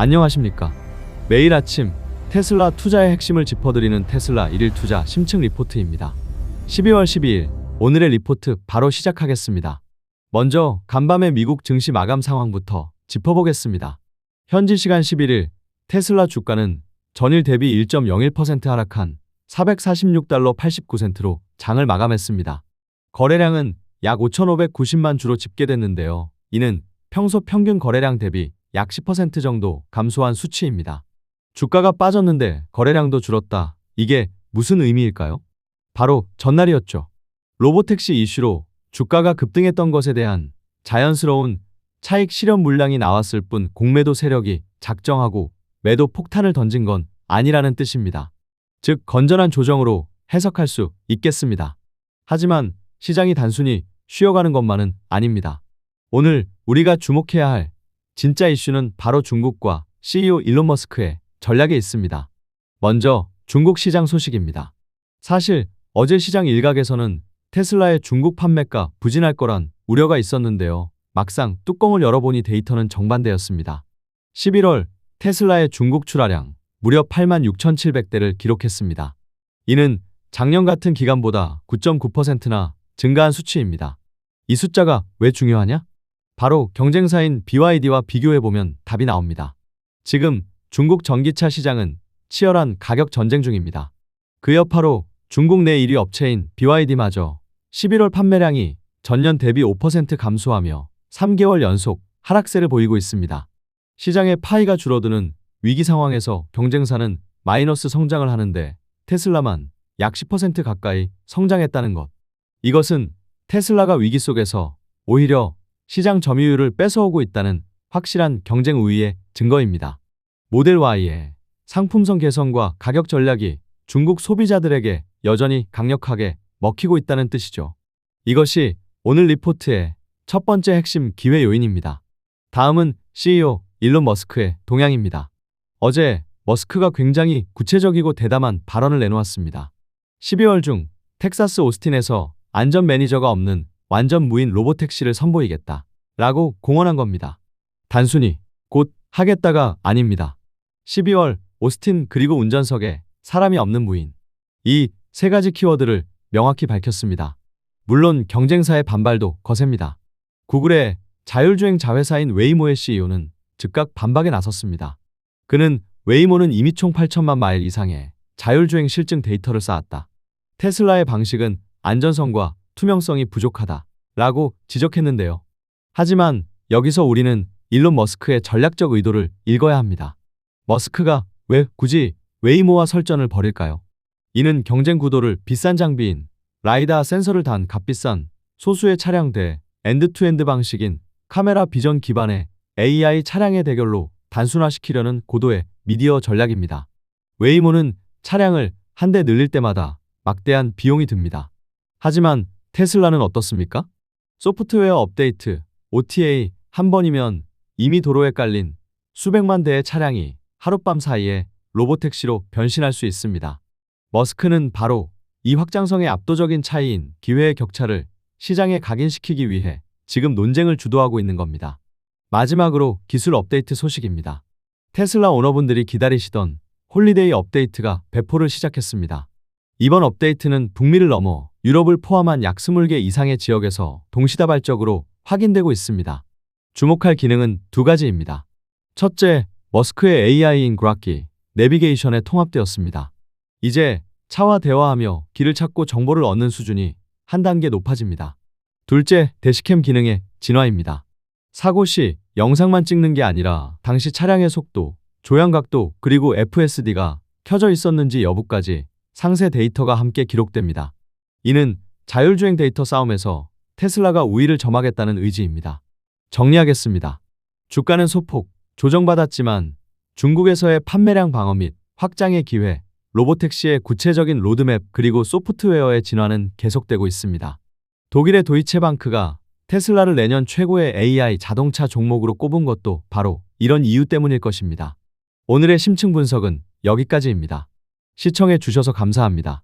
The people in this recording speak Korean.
안녕하십니까. 매일 아침 테슬라 투자의 핵심을 짚어드리는 테슬라 1일 투자 심층 리포트입니다. 12월 12일 오늘의 리포트 바로 시작하겠습니다. 먼저 간밤의 미국 증시 마감 상황부터 짚어보겠습니다. 현지 시간 11일 테슬라 주가는 전일 대비 1.01% 하락한 446달러 89센트로 장을 마감했습니다. 거래량은 약 5,590만 주로 집계됐는데요. 이는 평소 평균 거래량 대비 약 10% 정도 감소한 수치입니다. 주가가 빠졌는데 거래량도 줄었다. 이게 무슨 의미일까요? 바로 전날이었죠. 로보택시 이슈로 주가가 급등했던 것에 대한 자연스러운 차익 실현 물량이 나왔을 뿐 공매도 세력이 작정하고 매도 폭탄을 던진 건 아니라는 뜻입니다. 즉 건전한 조정으로 해석할 수 있겠습니다. 하지만 시장이 단순히 쉬어가는 것만은 아닙니다. 오늘 우리가 주목해야 할 진짜 이슈는 바로 중국과 CEO 일론 머스크의 전략에 있습니다. 먼저 중국 시장 소식입니다. 사실 어제 시장 일각에서는 테슬라의 중국 판매가 부진할 거란 우려가 있었는데요. 막상 뚜껑을 열어보니 데이터는 정반대였습니다. 11월 테슬라의 중국 출하량 무려 86,700대를 기록했습니다. 이는 작년 같은 기간보다 9.9%나 증가한 수치입니다. 이 숫자가 왜 중요하냐? 바로 경쟁사인 BYD와 비교해보면 답이 나옵니다. 지금 중국 전기차 시장은 치열한 가격 전쟁 중입니다. 그 여파로 중국 내 1위 업체인 BYD마저 11월 판매량이 전년 대비 5% 감소하며 3개월 연속 하락세를 보이고 있습니다. 시장의 파이가 줄어드는 위기 상황에서 경쟁사는 마이너스 성장을 하는데 테슬라만 약 10% 가까이 성장했다는 것. 이것은 테슬라가 위기 속에서 오히려 시장 점유율을 뺏어오고 있다는 확실한 경쟁 우위의 증거입니다. 모델 Y의 상품성 개선과 가격 전략이 중국 소비자들에게 여전히 강력하게 먹히고 있다는 뜻이죠. 이것이 오늘 리포트의 첫 번째 핵심 기회 요인입니다. 다음은 CEO 일론 머스크의 동향입니다. 어제 머스크가 굉장히 구체적이고 대담한 발언을 내놓았습니다. 12월 중 텍사스 오스틴에서 안전 매니저가 없는 완전 무인 로보택시를 선보이겠다. 라고 공언한 겁니다. 단순히 곧 하겠다가 아닙니다. 12월 오스틴 그리고 운전석에 사람이 없는 무인. 이 세 가지 키워드를 명확히 밝혔습니다. 물론 경쟁사의 반발도 거셉니다. 구글의 자율주행 자회사인 웨이모의 CEO는 즉각 반박에 나섰습니다. 그는 웨이모는 이미 총 8천만 마일 이상의 자율주행 실증 데이터를 쌓았다. 테슬라의 방식은 안전성과 투명성이 부족하다. 라고 지적했는데요. 하지만 여기서 우리는 일론 머스크의 전략적 의도를 읽어야 합니다. 머스크가 왜 굳이 웨이모와 설전을 벌일까요? 이는 경쟁 구도를 비싼 장비인 라이다 센서를 단 값비싼 소수의 차량 대 엔드투엔드 방식인 카메라 비전 기반의 AI 차량의 대결로 단순화시키려는 고도의 미디어 전략입니다. 웨이모는 차량을 한 대 늘릴 때마다 막대한 비용이 듭니다. 하지만 테슬라는 어떻습니까? 소프트웨어 업데이트, OTA 한 번이면 이미 도로에 깔린 수백만 대의 차량이 하룻밤 사이에 로보택시로 변신할 수 있습니다. 머스크는 바로 이 확장성의 압도적인 차이인 기회의 격차를 시장에 각인시키기 위해 지금 논쟁을 주도하고 있는 겁니다. 마지막으로 기술 업데이트 소식입니다. 테슬라 오너분들이 기다리시던 홀리데이 업데이트가 배포를 시작했습니다. 이번 업데이트는 북미를 넘어 유럽을 포함한 약 20개 이상의 지역에서 동시다발적으로 확인되고 있습니다. 주목할 기능은 두 가지입니다. 첫째, 머스크의 AI인 그라키, 내비게이션에 통합되었습니다. 이제 차와 대화하며 길을 찾고 정보를 얻는 수준이 한 단계 높아집니다. 둘째, 대시캠 기능의 진화입니다. 사고 시 영상만 찍는 게 아니라 당시 차량의 속도, 조향 각도 그리고 FSD가 켜져 있었는지 여부까지 상세 데이터가 함께 기록됩니다. 이는 자율주행 데이터 싸움에서 테슬라가 우위를 점하겠다는 의지입니다. 정리하겠습니다. 주가는 소폭 조정받았지만 중국에서의 판매량 방어 및 확장의 기회, 로보택시의 구체적인 로드맵 그리고 소프트웨어의 진화는 계속되고 있습니다. 독일의 도이체방크가 테슬라를 내년 최고의 AI 자동차 종목으로 꼽은 것도 바로 이런 이유 때문일 것입니다. 오늘의 심층 분석은 여기까지입니다. 시청해 주셔서 감사합니다.